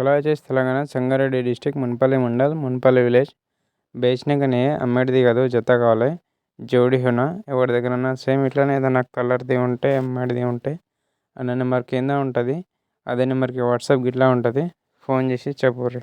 కొలాచెస్ Telangana Sangareddy district Munpalli mandal Munpalli village. బేసినగానే అమ్మేటిది కాదు జత కావాలి. జోడి హునా? ఎవరి దగ్గరన్నా సేమ్ ఇట్లానే ఏదైనా కలర్ది ఉంటే అమ్మేటిది ఉంటే అన్న నెంబర్ కింద ఉంటుంది. అదే నెంబర్కి వాట్సాప్ గిట్లా ఉంటుంది. ఫోన్ చేసి చెప్పుర్రి.